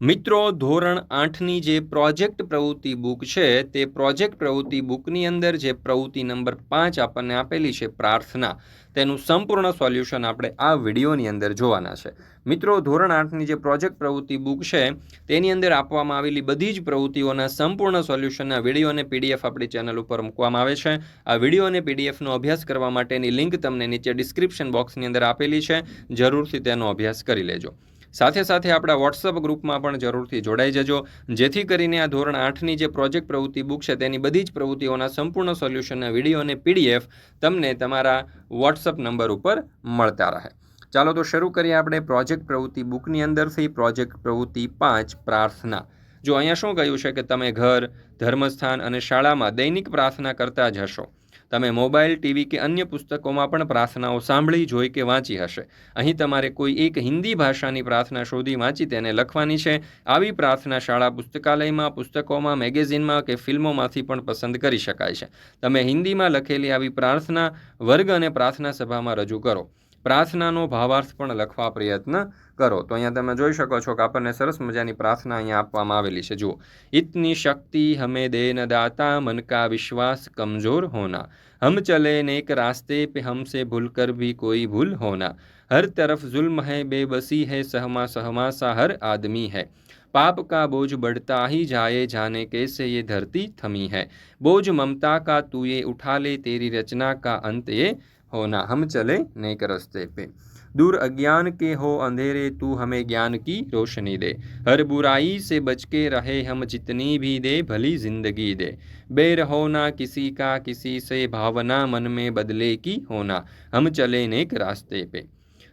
મિત્રો, ધોરણ આઠની જે પ્રોજેક્ટ પ્રવૃત્તિ બુક છે, તે પ્રોજેક્ટ પ્રવૃત્તિ બુકની અંદર જે પ્રવૃત્તિ નંબર પાંચ આપણને આપેલી છે, પ્રાર્થના, તેનું સંપૂર્ણ સોલ્યુશન આપણે આ વિડીયોની અંદર જોવાના છે. મિત્રો, ધોરણ આઠની જે પ્રોજેક્ટ પ્રવૃત્તિ બુક છે, તેની અંદર આપવામાં આવેલી બધી જ પ્રવૃત્તિઓના સંપૂર્ણ સોલ્યુશનના વીડિયો અને પીડીએફ આપણી ચેનલ ઉપર મૂકવામાં આવે છે. આ વીડિયો અને પીડીએફનો અભ્યાસ કરવા માટેની લિંક તમને નીચે ડિસ્ક્રિપ્શન બોક્સની અંદર આપેલી છે. જરૂરથી તેનો અભ્યાસ કરી લેજો. સાથે સાથે આપણા વોટ્સઅપ ગ્રુપમાં પણ જરૂરથી જોડાઈ જજો. જેથી કરીને આ ધોરણ આઠની જે પ્રોજેક્ટ પ્રવૃત્તિ બુક છે, તેની બધી જ પ્રવૃત્તિઓના સંપૂર્ણ સોલ્યુશનના વીડિયો અને પીડીએફ તમને તમારા વોટ્સઅપ નંબર ઉપર મળતા રહે. ચાલો તો શરૂ કરીએ આપણે પ્રોજેક્ટ પ્રવૃત્તિ બુકની અંદરથી. પ્રોજેક્ટ પ્રવૃત્તિ પાંચ, પ્રાર્થના. જો અહીંયા શું કહ્યું છે કે તમે ઘર, ધર્મસ્થાન અને શાળામાં દૈનિક પ્રાર્થના કરતા જ હશો તમે મોબાઈલ, ટીવી કે અન્ય પુસ્તકોમાં પણ પ્રાર્થનાઓ સાંભળી, જોઈ કે વાંચી હશે. અહીં તમારે કોઈ એક હિન્દી ભાષાની પ્રાર્થના શોધી વાંચી તેને લખવાની છે. આવી પ્રાર્થના શાળા પુસ્તકાલયમાં, પુસ્તકોમાં, મેગેઝિનમાં કે ફિલ્મોમાંથી પણ પસંદ કરી શકાય છે. તમે હિન્દીમાં લખેલી આવી પ્રાર્થના વર્ગ અને પ્રાર્થના સભામાં રજૂ કરો. પ્રાર્થનાનો ભાવાર્થ પણ લખવા પ્રયત્ન કરો તો અહીંયા તમે જોઈ શકો છો કે આપણને સરસ મજાની પ્રાર્થના અહીંયા આપવામાં આવેલી છે જુઓ ઇતની શક્તિ હમે દેન દાતા મન કા વિશ્વાસ કમજોર હોના હમ ચલે નેક રાસ્તે पे हमसे भूल कर भी कोई भूल होना हर तरफ जुल्म है बेबसी है सहमा सहमा सा हर आदमी है पाप का बोझ बढ़ता ही जाए जाने कैसे ये धरती थमी है बोझ ममता का तू ये उठा ले तेरी रचना का अंत ये होना हम चले नेक रस्ते पे। दूर अज्ञान के हो अंधेरे, तू हमें ज्ञान की रोशनी दे। हर बुराई से बच के रहे हम, जितनी भी दे, भली ज़िंदगी दे। बेर होना किसी का, किसी से भावना मन में बदले की होना हम चले नेक रास्ते पे।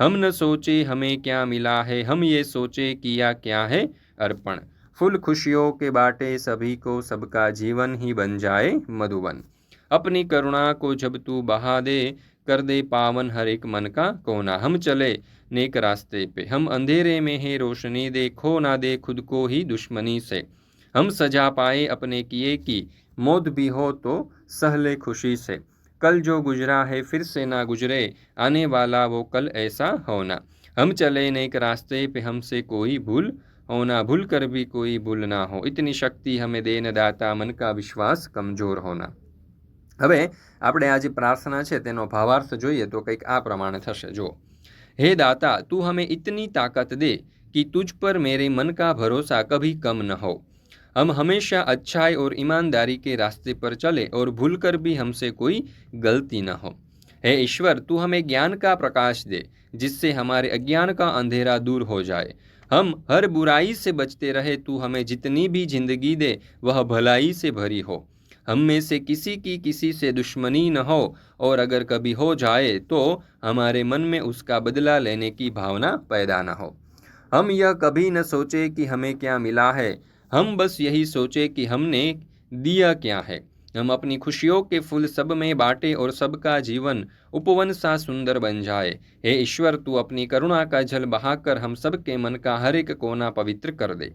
हम न सोचे हमें क्या मिला है, हम ये सोचे किया क्या है अर्पण। फुल खुशियों के बाटे सभी को, सबका जीवन ही बन जाए मधुबन। अपनी करुणा को जब तू बहा दे कर दे पावन हर एक मन का कोना हम चले। नेक रास्ते पे हम अंधेरे में है, रोशनी दे खो ना दे खुद को ही दुश्मनी से। हम सजा पाए अपने किए की, मौत भी हो तो सहले खुशी से। कल जो गुजरा है फिर से ना गुजरे, आने वाला वो कल ऐसा होना। हम चले नेक रास्ते पे हमसे कोई भूल होना भूल कर भी कोई भूल ना हो। इतनी शक्ति हमें देन दाता, मन का विश्वास कमज़ोर होना। હવે આપણે આ જે પ્રાર્થના છે તેનો ભાવાર્થ જોઈએ તો કંઈક આ પ્રમાણે થશે જુઓ હે દાતા તું હમે ઇતની તાકત દે કે તુજ પર મેરે મન કા ભરોસા કભી કમ ન હો हम हमेशा अच्छाई और ईमानदारी के रास्ते पर चले और भूल कर भी हमसे कोई गलती न हो हे ईश्वर तू हमें ज्ञान का प्रकाश दे जिससे हमारे अज्ञान का अंधेरा दूर हो जाए हम हर बुराई से बचते रहे तू हमें जितनी भी जिंदगी दे वह भलाई से भरी हो हम में से किसी की किसी से दुश्मनी न हो, और अगर कभी हो जाए तो हमारे मन में उसका बदला लेने की भावना पैदा न हो। हम यह कभी न सोचे कि हमें क्या मिला है। हम बस यही सोचे कि हमने दिया क्या है। हम अपनी खुशियों के फूल सब में बांटे और सबका जीवन उपवन सा सुंदर बन जाए। हे ईश्वर, तू अपनी करुणा का जल बहाकर हम सबके मन का हर एक कोना पवित्र कर दे।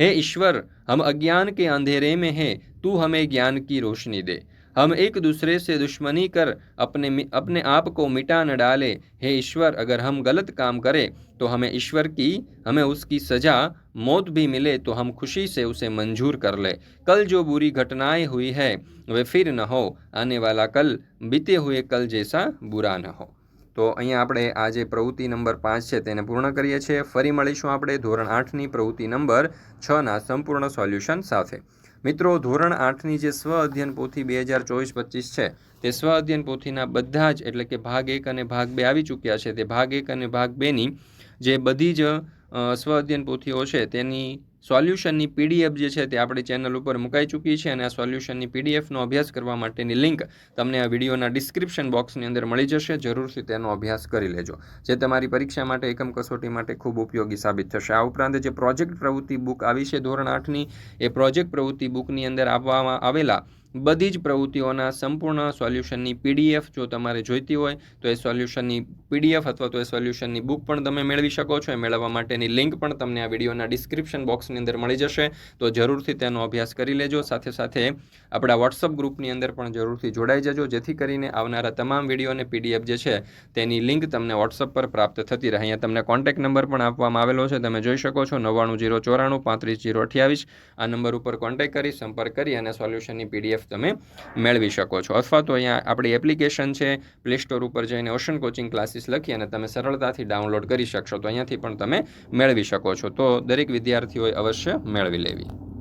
हे ईश्वर, हम अज्ञान के अंधेरे में हैं, तू हमें ज्ञान की रोशनी दे। हम एक दूसरे से दुश्मनी कर अपने अपने आप को मिटा न डाले। हे ईश्वर, अगर हम गलत काम करें तो हमें ईश्वर की, हमें उसकी सज़ा, मौत भी मिले तो हम खुशी से उसे मंजूर कर ले। कल जो बुरी घटनाएँ हुई है, वे फिर न हो, आने वाला कल बीते हुए कल जैसा बुरा न हो। તો અહીંયા આપણે આ જે પ્રવૃત્તિ નંબર પાંચ છે તેને પૂર્ણ કરીએ છીએ. ફરી મળીશું આપણે ધોરણ આઠની પ્રવૃત્તિ નંબર છના સંપૂર્ણ સોલ્યુશન સાથે. મિત્રો, ધોરણ આઠની જે સ્વ અધ્યયન પોથી બે હજાર ચોવીસ પચીસ છે, તે સ્વ અધ્યયન પોથીના બધા જ એટલે કે ભાગ એક અને ભાગ બે આવી ચૂક્યા છે. તે ભાગ એક અને ભાગ બેની જે બધી જ સ્વ અધ્યયન પોથીઓ છે તેની સોલ્યુશનની પીડીએફ જે છે તે આપણી ચેનલ ઉપર મુકાઈ ચૂકી છે અને આ સોલ્યુશનની પીડીએફનો અભ્યાસ કરવા માટેની લિંક તમને આ વિડીયોના ડિસ્ક્રિપ્શન બોક્સની અંદર મળી જશે. જરૂરથી તેનો અભ્યાસ કરી લેજો. જે તમારી પરીક્ષા માટે એકમ કસોટી માટે ખૂબ ઉપયોગી સાબિત થશે. આ ઉપરાંત જે પ્રોજેક્ટ પ્રવૃત્તિ બુક આવી છે ધોરણ આઠની, એ પ્રોજેક્ટ પ્રવૃત્તિ બુકની અંદર આપવામાં આવેલા બધી જ પ્રવૃત્તિઓના સંપૂર્ણ સોલ્યુશનની પીડીએફ જો તમારે જોઈતી હોય, તો એ સોલ્યુશનની પીડીએફ અથવા તો એ સોલ્યુશનની બુક પણ તમે મેળવી શકો છો. એ મેળવવા માટેની લિંક પણ તમને આ વિડીયોના ડિસ્ક્રિપ્શન બોક્સની અંદર મળી જશે. તો જરૂરથી તેનો અભ્યાસ કરી લેજો. સાથે સાથે આપણા વોટ્સઅપ ગ્રુપની અંદર પણ જરૂરથી જોડાઈ જજો. જેથી કરીને આવનારા તમામ વીડિયો અને પીડીએફ જે છે, તેની લિંક તમને વોટ્સઅપ પર પ્રાપ્ત થતી રહે. અહીંયા તમને કોન્ટેક્ટ નંબર પણ આપવામાં આવેલો છે. તમે જોઈ શકો છો નવ્વાણું જીરો ચોરાણું પાંત્રીસ જીરો અઠ્યાવીસ. આ નંબર ઉપર કોન્ટેક્ટ કરી, સંપર્ક કરી અને સોલ્યુશનની પીડીએફ તમે મેળવી શકો છો. અથવા તો અહીંયા આપણી એપ્લિકેશન છે પ્લે સ્ટોર ઉપર જઈને ઓશન કોચિંગ ક્લાસીસ લખી અને તમે સરળતાથી ડાઉનલોડ કરી શકશો. તો અહીંયાથી પણ તમે મેળવી શકો છો. તો દરેક વિદ્યાર્થીઓએ અવશ્ય મેળવી લેવી.